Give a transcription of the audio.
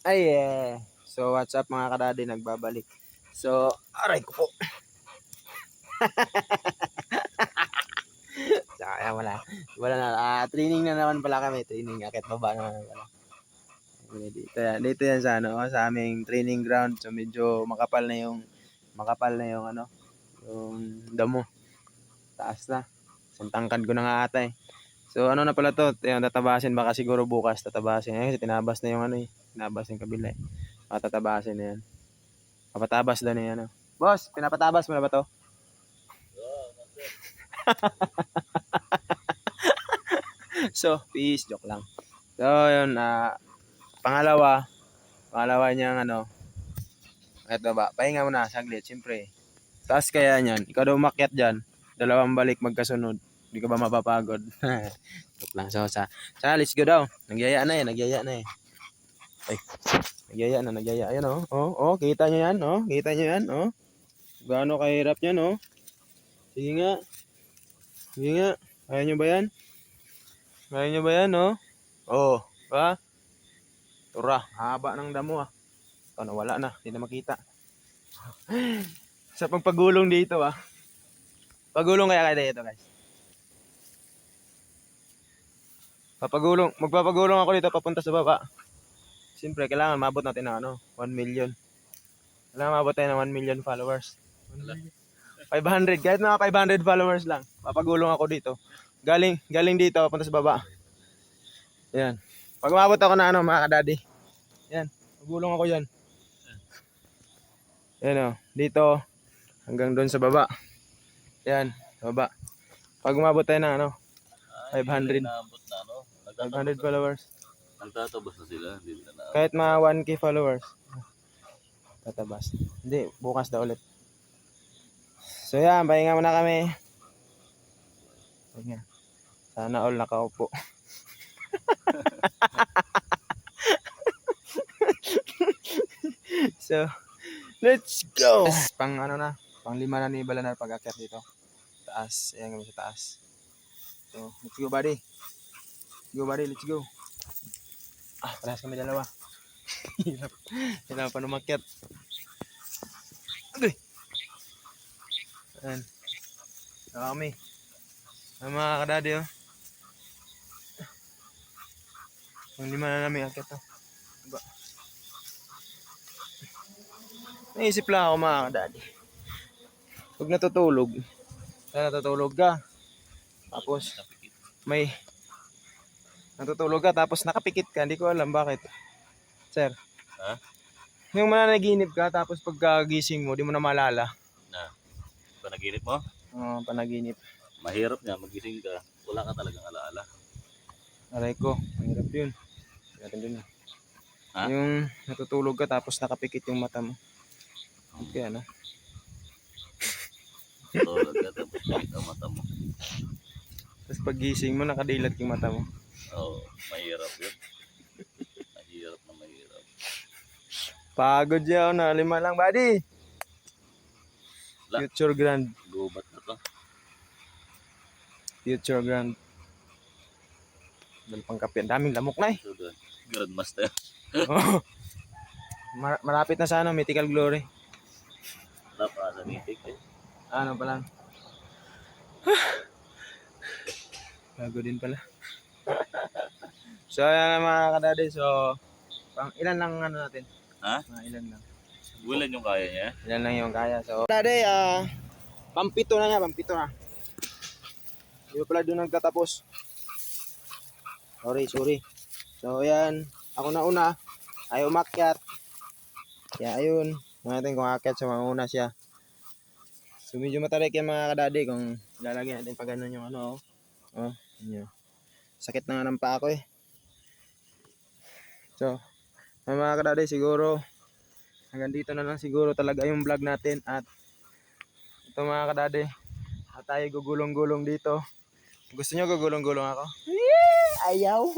Ay, eh. So, what's up mga kadadi? Nagbabalik. So, aray ko po. so, kaya wala. Wala na. Ah, training na naman pala kami. Training. Akit baba na naman pala. Dito yan. Dito yan sa ano, sa aming training ground. So, medyo makapal na yung makapal na yung ano, yung damo. Taas na. Santangkan ko na nga ata eh. So ano na pala to, tatabasin baka siguro bukas tatabasin. Eh, kasi tinabas na yung ano eh. Tinabas yung kabila eh. Baka tatabasin na yan. Papatabas daw na yan. Ano. Boss, pinapatabas mo na ba to? so, peace, joke lang. So, yun, ah, pangalawa, pangalawa niyang ano, eto ba, pahinga mo na, saglit, siyempre. Taas kaya niyan, ikaw daw umakyat dyan, dalawang balik magkasunod. Hindi ka ba mapapagod? Joke lang. So, sa, sa, let's go daw. Nagyaya na eh, nagyaya na eh. Ay, nagyaya na, nagyaya. Ayan oh. Oh, oh, kita nyo yan, oh. Kita nyo yan, oh. Gaano kahirap yan, oh. Sige nga. Sige nga. Kaya nyo ba yan? Kaya nyo ba yan, oh? Oh, ba? Tura, haba ng damo, ah. Ito, nawala na. Hindi na makita. sa pagpagulong dito, ah. Pagulong kaya kayo dito, guys. Papagulong, magpapagulong ako dito papunta sa baba. Siyempre, kailangan mabot natin ng ano, 1 million. Kailangan mabot tayo ng 1 million followers. 1 million. 500, kahit mga 500 followers lang. Papagulong ako dito. Galing, galing dito, papunta sa baba. Yan. Pag umabot ako na ano, mga kadadi. Yan, pagulong ako yan. Yan o, dito, hanggang doon sa baba. Yan, sa baba. Pag umabot tayo ano, 500. Na ano. 500 followers. Nagtatabas na sila. Hindi na na. Kahit mga 1k followers. Tatabas. Hindi, bukas na ulit. So yan, pahinga muna kami. Pahinga. Sana all nakaupo. so, let's go! Pang ano na, pang lima na ni Balanar pag akyat dito. Taas, ayan kami sa taas. So, let's go buddy. Let's go buddy, let's go. Ah, parehas kami dalawa. Hirap. Hirap pa numakyat. Agay! Ayan. Saka kami. Ang mga kadadi oh. Ang lima na namin akyat oh. Diba? Naisip lang ako mga kadadi. Pag natutulog, na natutulog ka, tapos may natutulog ka tapos nakapikit ka, hindi ko alam bakit. Sir. Ha? Yung mananaginip ka tapos pagkagising mo, di mo na maalala. Na. Panaginip mo? Oo, panaginip. Mahirap nga magising ka. Wala ka talagang alaala. Aray ko, mahirap yun. Dun. eh. Ha? Yung natutulog ka tapos nakapikit yung mata mo. Okay, ano? Tulog ka tapos bakit ang mata mo. Tapos paggising mo, nakadilat yung mata mo. Oo. mahirap yun. mahirap na mahirap. Pagod yun, na lima lang, buddy. La. Future Grand. Gubat na to. Future Grand. Dahil pang kape. Ang daming lamok na eh. Grandmaster. Oo. Mar- malapit na sa ano, Mythical Glory. Wala pa sa nitik eh. Ano pa lang. Bago din pala. so, ayan na mga kadadi. So, pang ilan lang ano natin? Ha? Mga ilan lang. Bulan yung kaya niya. Ilan lang yung kaya. So, kadadi, ah, pampito na niya, pampito na. Hindi pa pala doon nagtatapos. Sorry, sorry. So, ayan. Ako na una. Ayaw umakyat. Kaya, ayun. Tingnan natin kung akyat sa mauna siya. So, medyo matarik yung mga kadadi kung lalagyan natin pa ganun yung ano. Oh, oh yun. Sakit na nga ng paa ko eh. So, mga kadadi siguro hanggang dito na lang siguro talaga yung vlog natin at ito mga kadade at tayo gugulong-gulong dito gusto nyo gugulong-gulong ako? ayaw